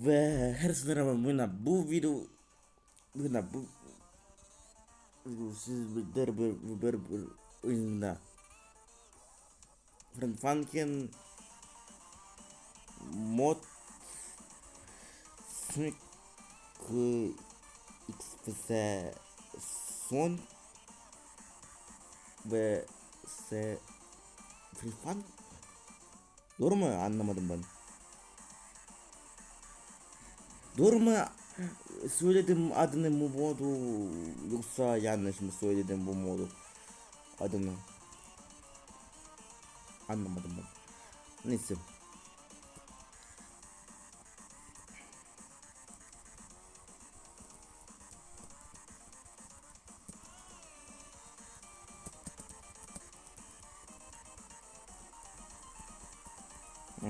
Ve her sınava buna bu video buna bu siz bir derbe bir bir oyunda Frank Funkin mod Sonic XPS son ve se Free Fun? Doğru mu? Anlamadım ben. Doğru mu? Söyledim adını bu modu? Yoksa yanlış mı söyledim bu modu? Adını. Anlamadım ben. Neyse. Hı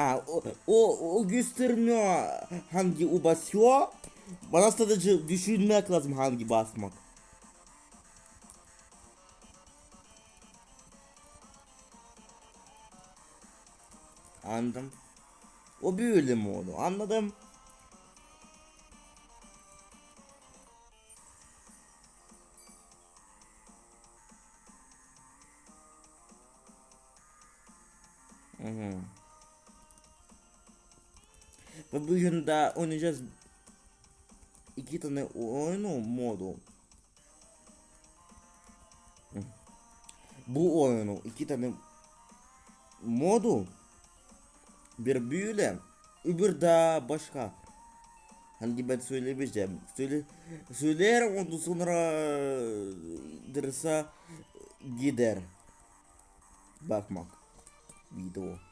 Aa, o, o, göstermiyor hangi o basıyor. Bana sadece düşünmek lazım hangi basmak. Anladım. O böyle mi oldu? Anladım. Hı. Ve bugün de oynayacağız iki tane oyunu modu. Bu oyunu iki tane modu bir büyüle öbür de başka. Hani ben söylemeyeceğim. Söyle, söylerim ondan sonra derse gider. Bakmak. Video.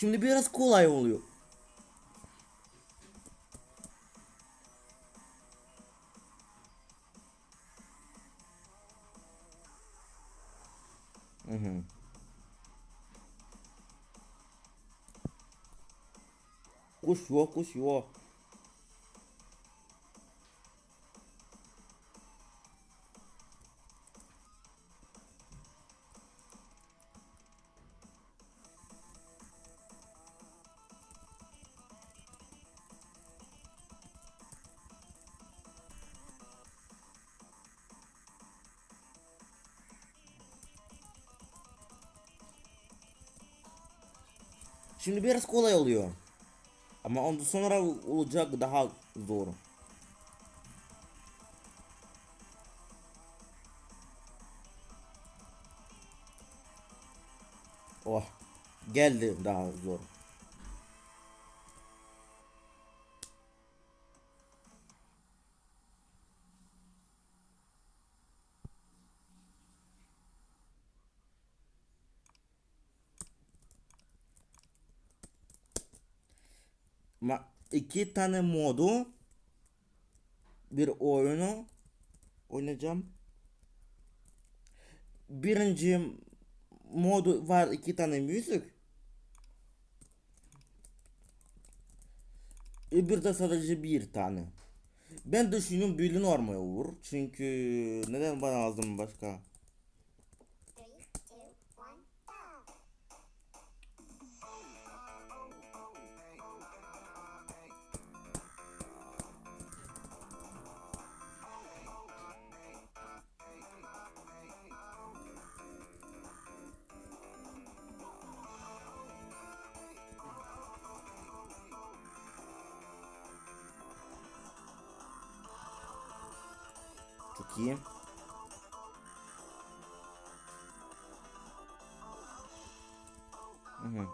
Şimdi biraz kolay oluyor. Hı hı. Koşuyor, koşuyor. Şimdi biraz kolay oluyor. Ama ondan sonra olacak daha zor. Oh. Geldi daha zor. İki tane modu bir oyunu oynayacağım. Birinci modu var iki tane müzik. Öbürde sadece bir tane. Ben düşünüyorum böyle normal olur. Çünkü neden bana lazım başka? Bakayım. Hı.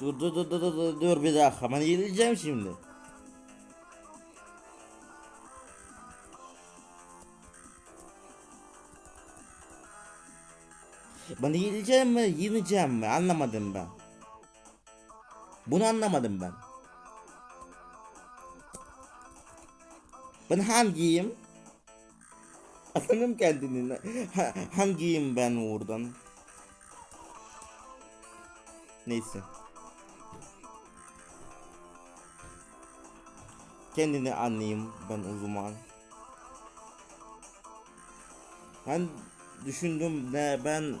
Dur dur dur dur dur dur bir dakika ben yenileceğim şimdi. Ben yenileceğim mi yeneceğim mi anlamadım ben. Bunu anlamadım ben. Ben hangiyim? Atanım kendini. Ha- hangiyim ben oradan? Neyse. Kendini anlayayım ben o zaman. Ben düşündüm ne ben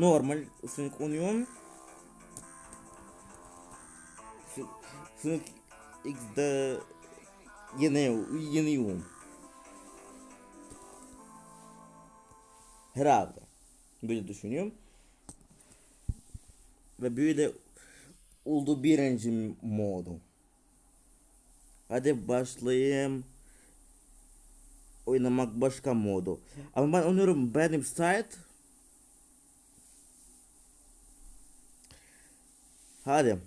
normal sınıf oynuyorum. Sınıf X'de yeniyor, yeniyorum. Herhalde. Böyle düşünüyorum. Ve böyle oldu birinci modu. Hadi başlayayım. Oynamak başka modu. Ama ben oynuyorum benim site. Hadi.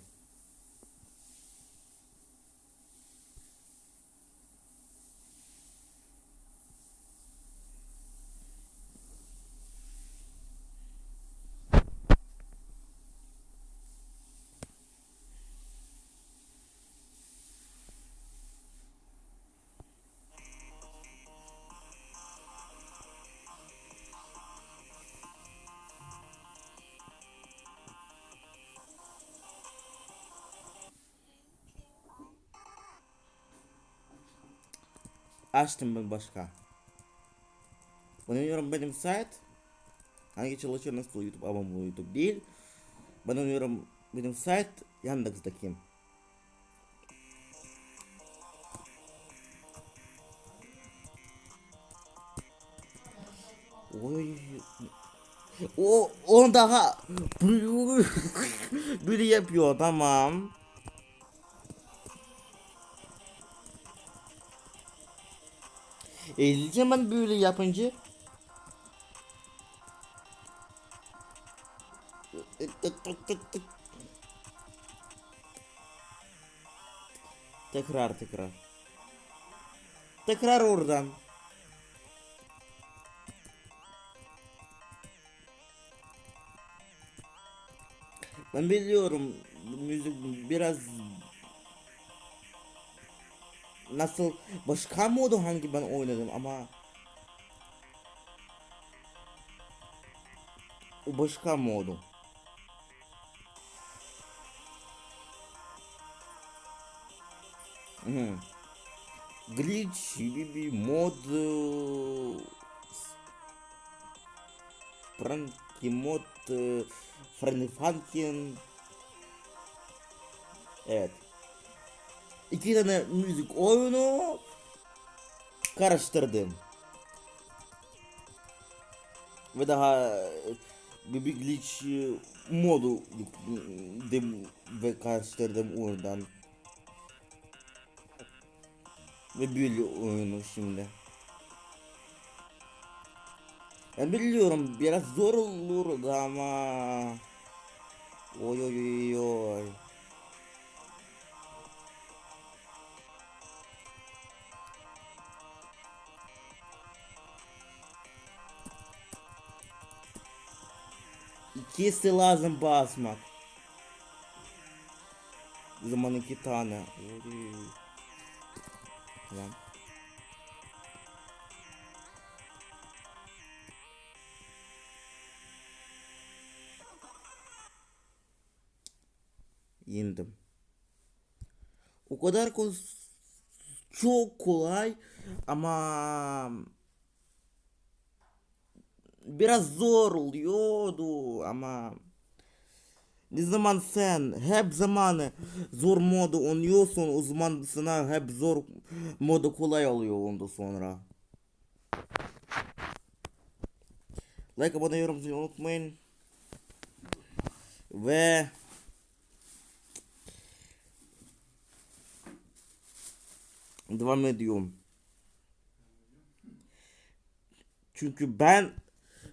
Açtım ben başka. Oynuyorum benim site. Hangi çalışıyor nasıl YouTube ama bu YouTube değil. Ben oynuyorum benim site Yandex'daki. Oy. O on daha biri yapıyor tamam. Eğileceğim ben böyle yapınca. Tekrar tekrar. Tekrar oradan. Ben biliyorum müzik biraz nasıl? Başka modu hangi ben oynadım ama. O başka modu. Hı. Glitch gibi mod. Frankie mod. Friendly Funkin. Evet İki tane müzik oyunu karıştırdım. Ve daha bir bir glitch e, modu yükledim ve karıştırdım oradan. Ve böyle oyunu şimdi. Ben biliyorum biraz zor olurdu ama Oy oy oy oy Tane. Oy. Tamam. Yendim. O kadar ko çok kolay ama biraz zor oluyordu ama ne zaman sen hep zamanı zor modu oynuyorsun o zaman sana hep zor modu kolay oluyor ondan sonra. Like abone yorumunu unutmayın. Ve devam ediyorum. Çünkü ben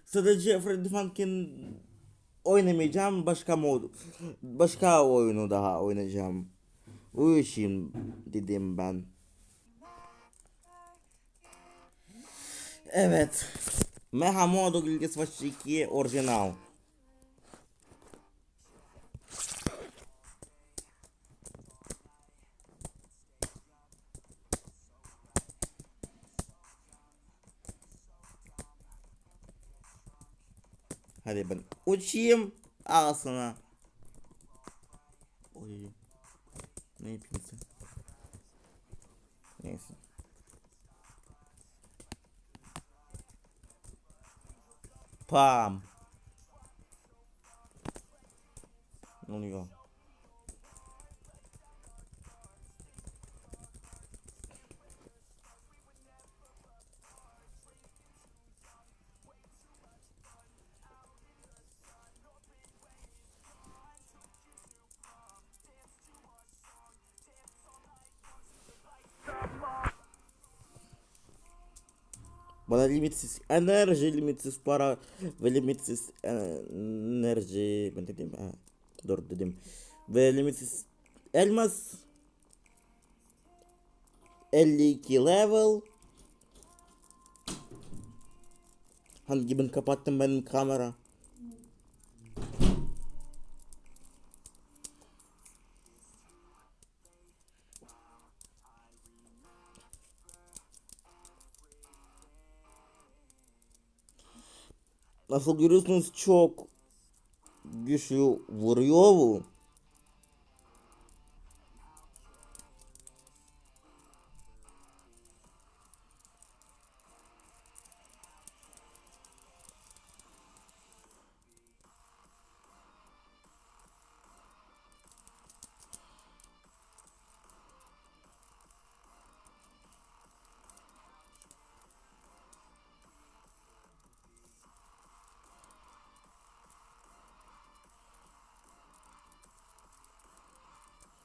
sadece Freddy Funkin oynamayacağım başka mod başka oyunu daha oynayacağım. O için dedim ben. Evet. Mecha Modo Watch 2 orijinal. Hadi ben uçayım al sana. Oy. Ne yapayım sen? Neyse. Pam. Ne oluyor? Bana limitsiz enerji, limitsiz para ve limitsiz enerji. Ben dedim ha. Doğru dedim. Ve limitsiz elmas. 52 level. Hangi ben kapattım benim kamera. Nasıl görüyorsunuz çok güçlü vuruyor bu.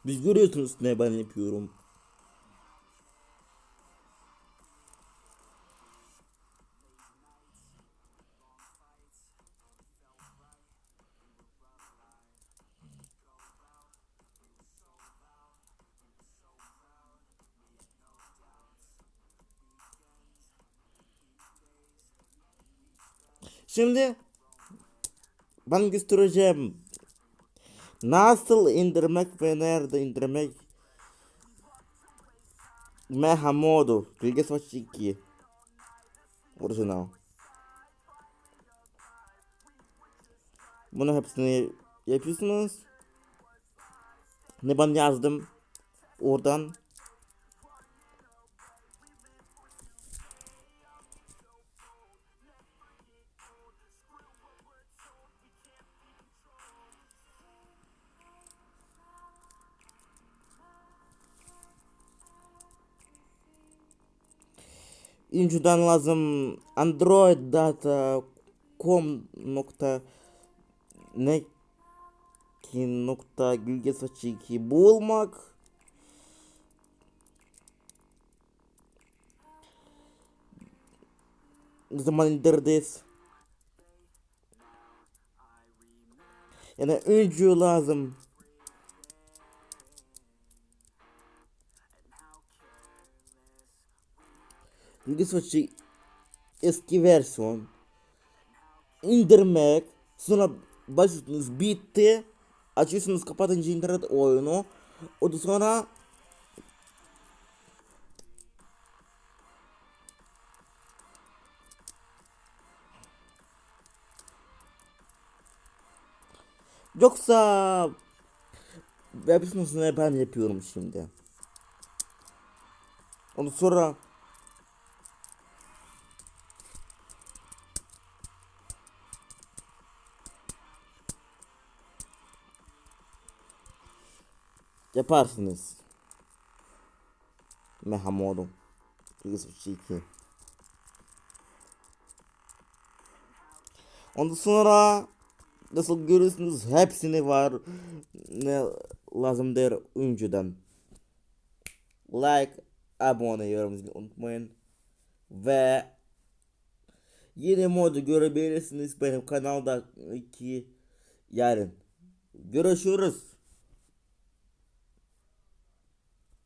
Biz görüyorsunuz ne ben yapıyorum. Şimdi ben göstereceğim Nasıl indirmek ve nerede indirmek? Meha modu. Bilge Savaş 2. Orijinal. Bunu hepsini yapıyorsunuz. Ne ben yazdım. Oradan. İnciden lazım android data com nokta ne ki nokta gülge saçı iki bulmak ne zaman indirdiz yani öncü lazım Saçı eski versiyon indirmek. Sonra başlıyorsunuz bitti. Açıyorsunuz kapatınca internet oyunu. O da sonra yoksa yapıyorsunuz ne ben yapıyorum şimdi. Onu sonra yaparsınız. Mehamodo. iki. Ondan sonra nasıl görüyorsunuz hepsini var. Ne lazım der önceden. Like abone yorum unutmayın. Ve yeni modu görebilirsiniz benim kanalda ki yarın. Görüşürüz.